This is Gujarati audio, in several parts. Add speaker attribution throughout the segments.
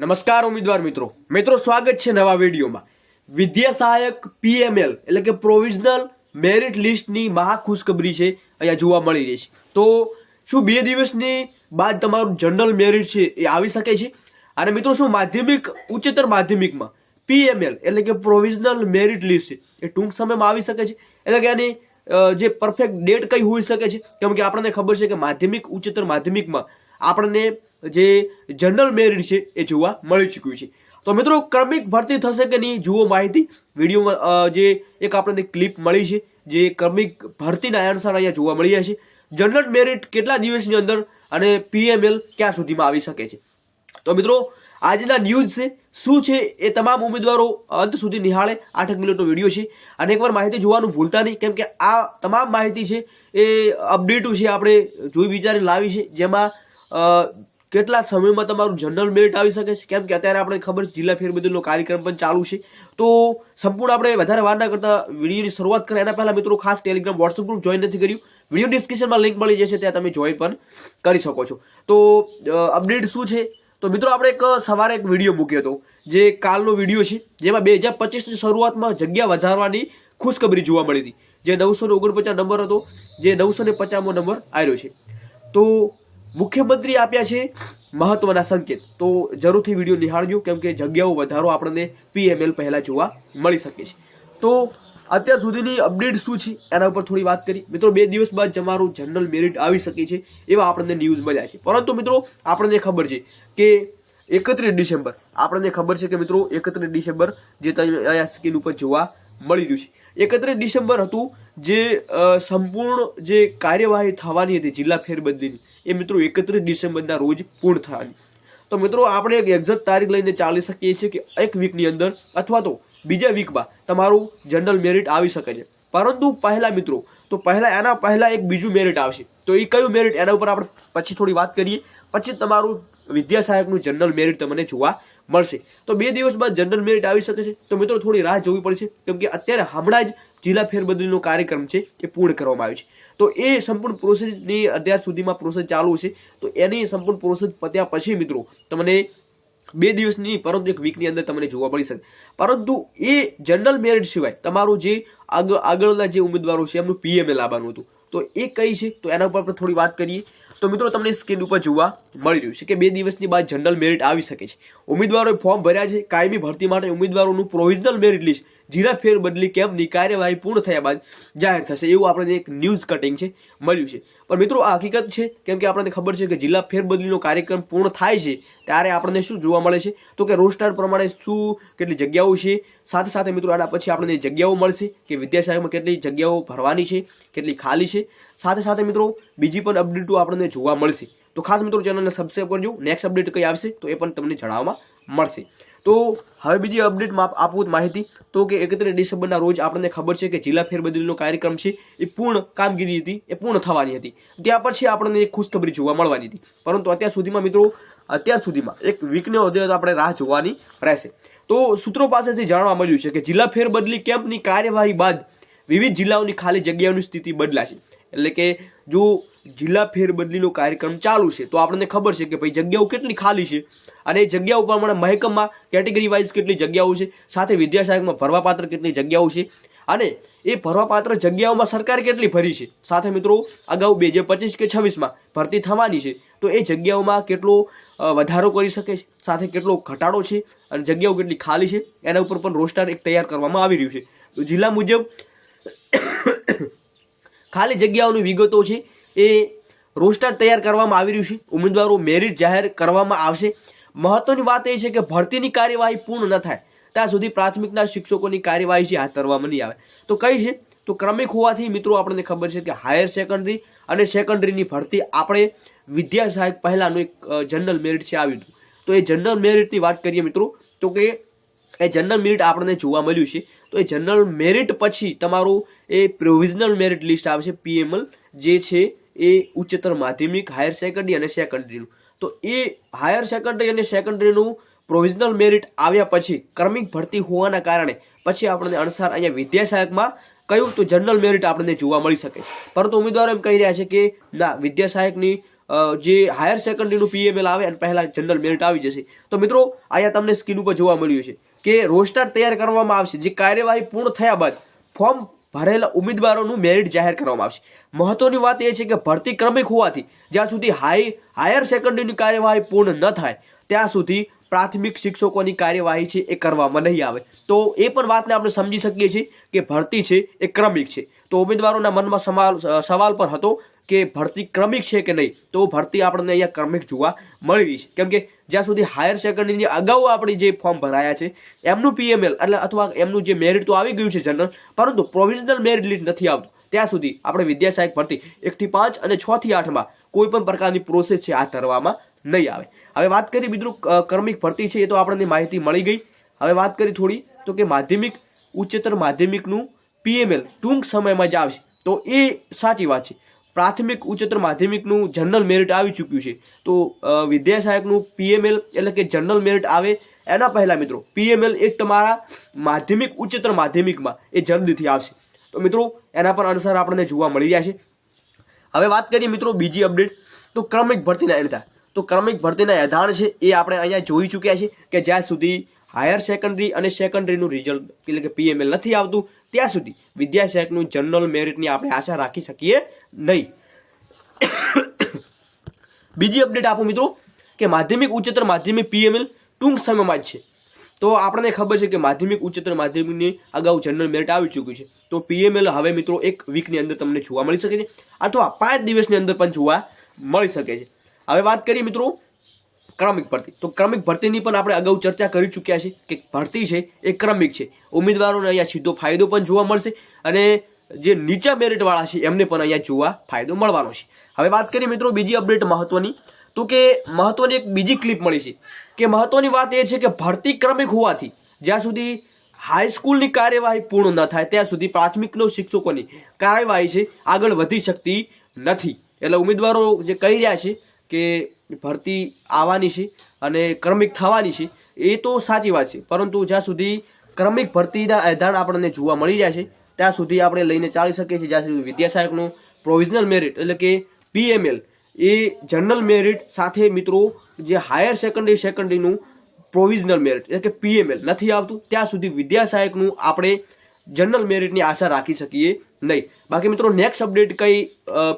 Speaker 1: નમસ્કાર ઉમેદવાર મિત્રો. મિત્રો, સ્વાગત છે નવા વિડીયોમાં. વિદ્યા સહાયક પીએમએલ એટલે કે પ્રોવિઝનલ મેરિટ લિસ્ટની મહા ખુશખબરી છે, અહીંયા જોવા મળી રહી છે. તો શું બે દિવસની બાદ તમારું જનરલ મેરિટ છે એ આવી શકે છે? અને મિત્રો, શું માધ્યમિક, ઉચ્ચતર માધ્યમિકમાં પીએમએલ એટલે કે પ્રોવિઝનલ મેરિટ લિસ્ટ છે, એ ટૂંક સમયમાં આવી શકે છે? એટલે કે આની જે પરફેક્ટ ડેટ કઈ હોઈ શકે છે? કેમ કે આપણને ખબર છે કે માધ્યમિક, ઉચ્ચતર માધ્યમિકમાં આપણને જે જનરલ મેરિટ છે એ જોવા મળી ચૂક્યું છે. તો મિત્રો, ક્રમિક ભરતી થશે કે નહીં, જુઓ માહિતી. વિડીયોમાં જે એક આપણને ક્લિપ મળી છે, જે ક્રમિક ભરતીના આન્સર અહીંયા જોવા મળી રહ્યા છે. જનરલ મેરિટ કેટલા દિવસની અંદર અને પીએમએલ ક્યાં સુધીમાં આવી શકે છે? તો મિત્રો, આજના ન્યૂઝ છે, શું છે એ તમામ ઉમેદવારો અંત સુધી નિહાળે. આઠ મિનિટનો વીડિયો છે. અને એકવાર માહિતી જોવાનું ભૂલતા નહીં, કેમ કે આ તમામ માહિતી છે એ અપડેટો છે આપણે જોઈ વિચારી લાવી છે, જેમાં કેટલા સમયમાં તમારું જનરલ મેરિટ આવી શકે છે? કેમ કે અત્યારે આપણે ખબર છે, જિલ્લા ફેરબદલનો કાર્યક્રમ પણ ચાલુ છે. તો સંપૂર્ણ આપણે વધારે વાર ના કરતા વિડીયોની શરૂઆત કરીએ. એના પહેલાં મિત્રો ખાસ ટેલિગ્રામ વોટ્સઅપ ગ્રુપ જોઈન નથી કર્યું. વીડિયો ડિસ્ક્રિપ્શનમાં લિંક મળી જશે, ત્યાં તમે જોઈન પણ કરી શકો છો. તો અપડેટ શું છે? તો મિત્રો આપણે એક, સવારે એક વીડિયો મૂક્યો હતો, જે કાલનો વીડિયો છે. જેમાં બે હજાર પચીસની શરૂઆતમાં જગ્યા વધારવાની ખુશખબરી જોવા મળી હતી. જે નવસો ને ઓગણપચાસ નંબર હતો, જે નવસો ને પચાસમો નંબર આવ્યો છે. તો મુખ્યમંત્રી આપ્યા છે મહત્વના સંકેત. તો જરૂરથી વીડિયો નિહાળજો, કેમ કે જગ્યાઓ વધારો આપણને પીએમએલ પહેલાં જોવા મળી શકે છે. તો અત્યાર સુધીની અપડેટ શું છે? એના ઉપર થોડી વાત કરી. મિત્રો, બે દિવસ બાદ તમારું જનરલ મેરિટ આવી શકે છે એવા આપણને ન્યૂઝ મળ્યા છે. પરંતુ મિત્રો, આપણને ખબર છે કે એકત્રીસ ડિસેમ્બર. આપણને ખબર છે કે મિત્રો, એકત્રીસ ડિસેમ્બર જે તમે અહીંયા સ્ક્રીન ઉપર જોવા મળી રહ્યું છે. એકત્રીસ ડિસેમ્બર હતું જે સંપૂર્ણ જે કાર્યવાહી થવાની હતી જિલ્લા ફેરબદલીની. એ મિત્રો એકત્રીસ ડિસેમ્બરના રોજ પૂર્ણ થવાની. તો મિત્રો, આપણે એક એક્ઝેક્ટ તારીખ લઈને ચાલી શકીએ છીએ કે એક વીકની અંદર અથવા તો બીજા વીકમાં તમારું જનરલ મેરિટ આવી શકે છે. પરંતુ પહેલાં મિત્રો, તો પહેલાં એના પહેલાં એક બીજું મેરિટ આવશે. તો એ કયું મેરિટ એના ઉપર આપણે પછી થોડી વાત કરીએ. પછી તમારું વિદ્યા સહાયકનું જનરલ મેરિટ તમને જોવા મળશે. તો બે દિવસ બાદ જનરલ મેરિટ આવી શકે છે. તો મિત્રો થોડી રાહ જોવી પડશે, કેમ કે અત્યારે હમણાં જ જિલ્લા ફેરબદલીનો કાર્યક્રમ છે એ પૂર્ણ કરવામાં આવ્યો છે. તો એ સંપૂર્ણ પ્રોસેસની અત્યાર સુધીમાં પ્રોસેસ ચાલુ છે. તો એની સંપૂર્ણ પ્રોસેસ પત્યા પછી મિત્રો તમને બે દિવસની, પરંતુ એક વીકની અંદર તમને જોવા મળી શકે. પરંતુ એ જનરલ મેરિટ સિવાય તમારું જે આગળ આગળના જે ઉમેદવારો છે, એમનું પીએમએલ લાવવાનું હતું. તો એ કઈ છે? તો એના ઉપર થોડી વાત કરીએ. તો મિત્રો તમને સ્ક્રીન ઉપર જોવા મળી રહ્યું છે કે બે દિવસની બાદ જનરલ મેરિટ આવી શકે છે. ઉમેદવારોએ ફોર્મ ભર્યા છે, કાયમી ભરતી માટે ઉમેદવારોનું પ્રોવિઝનલ મેરિટ લિસ્ટ જિલ્લા ફેરબદલી કેમ્પની કાર્યવાહી પૂર્ણ થયા બાદ જાહેર થશે એવું આપણને એક ન્યૂઝ કટિંગ છે, મળ્યું છે. પણ મિત્રો આ હકીકત છે, કેમ કે આપણને ખબર છે કે જિલ્લા ફેરબદલીનો કાર્યક્રમ પૂર્ણ થાય છે, ત્યારે આપણને શું જોવા મળે છે? તો કે રોસ્ટર પ્રમાણે શું, કેટલી જગ્યાઓ છે? સાથે સાથે મિત્રો આના પછી આપણને જગ્યાઓ મળશે કે વિદ્યાશાળામાં કેટલી જગ્યાઓ ભરવાની છે, કેટલી ખાલી છે? સાથે સાથે મિત્રો, બીજી પણ અપડેટો આપણને જોવા મળશે. તો ખાસ મિત્રો ચેનલને સબસ્ક્રાઈબ કરજો. નેક્સ્ટ અપડેટ કઈ આવશે, તો એ પણ તમને જણાવવામાં મળશે. તો હવે બીજી અપડેટમાં આપવું માહિતી, તો કે એકત્રીસ ડિસેમ્બરના રોજ આપણને ખબર છે કે જિલ્લા ફેરબદલીનો કાર્યક્રમ છે, એ પૂર્ણ કામગીરી હતી, એ પૂર્ણ થવાની હતી. ત્યાં પછી આપણને એક ખુશખબરી જોવા મળવાની હતી. પરંતુ અત્યાર સુધીમાં મિત્રો, અત્યાર સુધીમાં એક વીકને વધે આપણે રાહ જોવાની રહેશે. તો સૂત્રો પાસેથી જાણવા મળ્યું છે કે જિલ્લા ફેરબદલી કેમ્પની કાર્યવાહી બાદ વિવિધ જિલ્લાઓની ખાલી જગ્યાઓની સ્થિતિ બદલાશે. એટલે કે જો જિલ્લા ફેરબદલીનો કાર્યક્રમ ચાલુ છે, તો આપણને ખબર છે કે ભાઈ જગ્યાઓ કેટલી ખાલી છે અને એ જગ્યાઓ પ્રમાણે મહેકમમાં કેટેગરી વાઇઝ કેટલી જગ્યાઓ છે, સાથે વિદ્યાસહાયકમાં ભરવાપાત્ર કેટલી જગ્યાઓ છે અને એ ભરવાપાત્ર જગ્યાઓમાં સરકારે કેટલી ભરી છે. સાથે મિત્રો, અગાઉ બે હજાર પચીસ કે છવ્વીસમાં ભરતી થવાની છે, તો એ જગ્યાઓમાં કેટલો વધારો કરી શકે છે, સાથે કેટલો ઘટાડો છે અને જગ્યાઓ કેટલી ખાલી છે, એના ઉપર પણ રોસ્ટર એક તૈયાર કરવામાં આવી રહ્યું છે. તો જિલ્લા મુજબ ખાલી જગ્યાઓની વિગતો છે. એ રોસ્ટર તૈયાર કરવામાં આવી રહ્યું છે. ઉમેદવારો મેરિટ જાહેર કરવામાં આવશે. મહત્વની વાત એ છે કે ભરતીની કાર્યવાહી પૂર્ણ ન થાય. ત્યાં સુધી પ્રાથમિકના શિક્ષકોની કાર્યવાહી છે, હાથ ધરવામાં નહીં આવે. તો કઈ છે? તો ક્રમિક હોવાથી મિત્રો આપણને ખબર છે કે હાયર સેકન્ડરી અને સેકન્ડરીની ભરતી આપણે વિદ્યા સહાયક પહેલાંનું એક જનરલ મેરિટ છે આવ્યું હતું તો એ જનરલ મેરિટની વાત કરીએ મિત્રો, તો કે એ જનરલ મેરિટ આપણને જોવા મળ્યું છે. તો એ જનરલ મેરિટ પછી તમારું એ પ્રોવિઝનલ મેરિટ લિસ્ટ આવશે પીએમએલ જે છે એ ઉચ્ચતર માધ્યમિક હાયર સેકન્ડરી અને સેકન્ડરીનું તો એ હાયર સેકન્ડરી અને સેકન્ડરીનું પ્રોવિઝનલ મેરિટ આવ્યા પછી ક્રમિક ભરતી હોવાના કારણે પછી આપણને અણસાર અહીંયા વિદ્યા સહાયકમાં કયું તો જનરલ મેરિટ આપણને જોવા મળી શકે પરંતુ ઉમેદવારો એમ કહી રહ્યા છે કે ના વિદ્યા સહાયકની જે હાયર સેકન્ડરીનું પીએમએલ આવે અને પહેલાં જનરલ મેરિટ આવી જશે. તો મિત્રો, અહીંયા તમને સ્કીન ઉપર જોવા મળ્યું છે. કે રોસ્ટર તૈયાર કરવામાં આવશે, જે કાર્યવાહી પૂર્ણ થયા બાદ ફોર્મ ભરેલા ઉમેદવારોનું મેરિટ જાહેર કરવામાં આવશે. મહત્વની વાત એ છે કે ભરતી ક્રમિક હોવાથી જ્યાં સુધી હાઈ, હાયર સેકન્ડરીની કાર્યવાહી પૂર્ણ ન થાય, ત્યાં સુધી પ્રાથમિક શિક્ષકોની કાર્યવાહી છે એ કરવામાં નહીં આવે. તો એ પણ વાતને આપણે સમજી શકીએ છીએ કે ભરતી છે એ ક્રમિક છે. તો ઉમેદવારોના મનમાં સવાલ સવાલ પણ હતો કે ભરતી ક્રમિક છે કે નહીં, તો ભરતી આપણને અહીંયા ક્રમિક જોવા મળી રહી છે. કેમ કે જ્યાં સુધી હાયર સેકન્ડરીની અગાઉ આપણે જે ફોર્મ ભરાયા છે, એમનું પીએમએલ એટલે અથવા એમનું જે મેરિટ તો આવી ગયું છે જનરલ પરંતુ પ્રોવિઝનલ મેરિટ લિસ્ટ નથી આવતું. ત્યાં સુધી આપણે વિદ્યા સહાયક ભરતી એકથી પાંચ અને છ થી આઠમાં કોઈ પણ પ્રકારની પ્રોસેસ છે હાથ ધરવામાં નહીં આવે. હવે વાત કરી મિત્રો ક્રમિક ભરતી છે એ તો આપણને માહિતી મળી ગઈ. હવે વાત કરી થોડી, તો કે માધ્યમિક, ઉચ્ચતર માધ્યમિકનું પીએમએલ ટૂંક સમયમાં જ આવશે. તો એ સાચી વાત છે. પ્રાથમિક ઉચ્ચતર માધ્યમિકનું જનરલ મેરિટ આવી ચૂક્યું છે. તો વિદ્યા સહાયકનું પીએમએલ એટલે કે જનરલ મેરિટ આવે એના પહેલાં મિત્રો, પીએમએલ એક તમારા માધ્યમિક ઉચ્ચતર માધ્યમિકમાં એ જલ્દીથી આવશે. તો મિત્રો, એના પર અનુસાર આપણને જોવા મળી રહ્યા છે. હવે વાત કરીએ મિત્રો બીજી અપડેટ. તો ક્રમિક ભરતીના એડતા તો ક્રમિક ભરતીના એધાણ છે એ આપણે અહીંયા જોઈ ચૂક્યા છે કે જ્યાં સુધી હાયર સેકન્ડરી અને સેકન્ડરીનું રિઝલ્ટ, એટલે કે પીએમએલ નથી આવતું, ત્યાં સુધી વિદ્યા જનરલ મેરિટની આપણે આશા રાખી શકીએ નહીં. બીજી અપડેટ આપું મિત્રો, કે માધ્યમિક ઉચ્ચતર માધ્યમિક પીએમએલ ટૂંક સમયમાં જ છે. તો આપણને ખબર છે કે માધ્યમિક ઉચ્ચતર માધ્યમિકની અગાઉ જનરલ મેરિટ આવી ચૂક્યું છે. તો પીએમએલ હવે મિત્રો એક વીકની અંદર તમને જોવા મળી શકે છે, અથવા પાંચ દિવસની અંદર પણ જોવા મળી શકે છે. હવે વાત કરીએ મિત્રો ક્રમિક ભરતી. તો ક્રમિક ભરતીની પણ આપણે અગાઉ ચર્ચા કરી ચૂક્યા છે કે ભરતી છે એ ક્રમિક છે. ઉમેદવારોને અહીંયા સીધો ફાયદો પણ જોવા મળશે અને જે નીચા મેરિટવાળા છે એમને પણ અહીંયા જોવા ફાયદો મળવાનો છે. હવે વાત કરીએ મિત્રો બીજી અપડેટ મહત્વની. તો કે મહત્વની એક બીજી ક્લિપ મળી છે કે મહત્વની વાત એ છે કે ભરતી ક્રમિક હોવાથી જ્યાં સુધી હાઈસ્કૂલની કાર્યવાહી પૂર્ણ ન થાય ત્યાં સુધી પ્રાથમિકનો શિક્ષકોની કાર્યવાહી છે આગળ વધી શકતી નથી. એટલે ઉમેદવારો જે કહી રહ્યા છે કે ભરતી આવવાની છે અને ક્રમિક થવાની છે, એ તો સાચી વાત છે. પરંતુ જ્યાં સુધી ક્રમિક ભરતીના આધાર આપણને જોવા મળી જાય છે, ત્યાં સુધી આપણે લઈને ચાલી શકીએ છીએ. જ્યાં સુધી વિદ્યા સહાયકનું પ્રોવિઝનલ મેરિટ એટલે કે પીએમએલ એ જનરલ મેરિટ સાથે મિત્રો જે હાયર સેકન્ડરી સેકન્ડરીનું પ્રોવિઝનલ મેરિટ એટલે કે પીએમએલ નથી આવતું, ત્યાં સુધી વિદ્યા સહાયકનું આપણે જનરલ મેરિટની આશા રાખી શકીએ નહીં. બાકી મિત્રો નેક્સ્ટ અપડેટ કઈ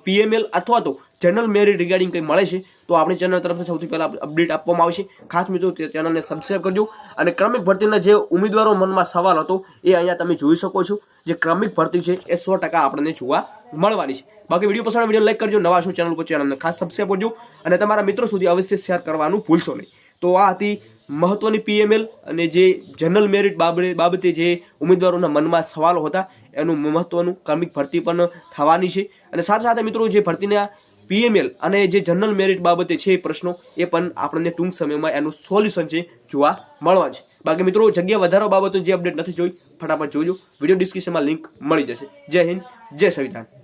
Speaker 1: પીએમએલ અથવા તો જનરલ મેરિટ રિગાર્ડિંગ કંઈ મળે છે, તો આપણી ચેનલ તરફથી સૌથી પહેલાં અપડેટ આપવામાં આવશે. ખાસ મિત્રો ચેનલને સબસ્ક્રાઈબ કરજો. અને ક્રમિક ભરતીના જે ઉમેદવારો મનમાં સવાલ હતો, એ અહીંયા તમે જોઈ શકો છો. જે ક્રમિક ભરતી છે, એ સો ટકા આપણને જોવા મળવાની છે. બાકી વીડિયો પસંદ વીડિયો લાઈક કરજો. નવા શું ચેનલ ઉપર ચેનલને ખાસ સબસ્ક્રાઈબ કરજો. અને તમારા મિત્રો સુધી અવશ્ય શેર કરવાનું ભૂલશો નહીં. તો આ હતી મહત્વની પીએમએલ અને જે જનરલ મેરિટ બાબતે બાબતે જે ઉમેદવારોના મનમાં સવાલો હતા, એનું મહત્વનું ક્રમિક ભરતી પણ થવાની છે. અને સાથે સાથે મિત્રો, જે ભરતીના પીએમએલ અને જે જનરલ મેરિટ બાબતે છે એ પ્રશ્નો, એ પણ આપણને ટૂંક સમયમાં એનું સોલ્યુશન છે જોવા મળવા છે બાકી મિત્રો, જગ્યા વધારો બાબતો જે અપડેટ નથી જોઈ, ફટાફટ જોજો. વીડિયો ડિસ્ક્રિપ્શનમાં લિંક મળી જશે. જય હિન્દ, જય સંવિધાન.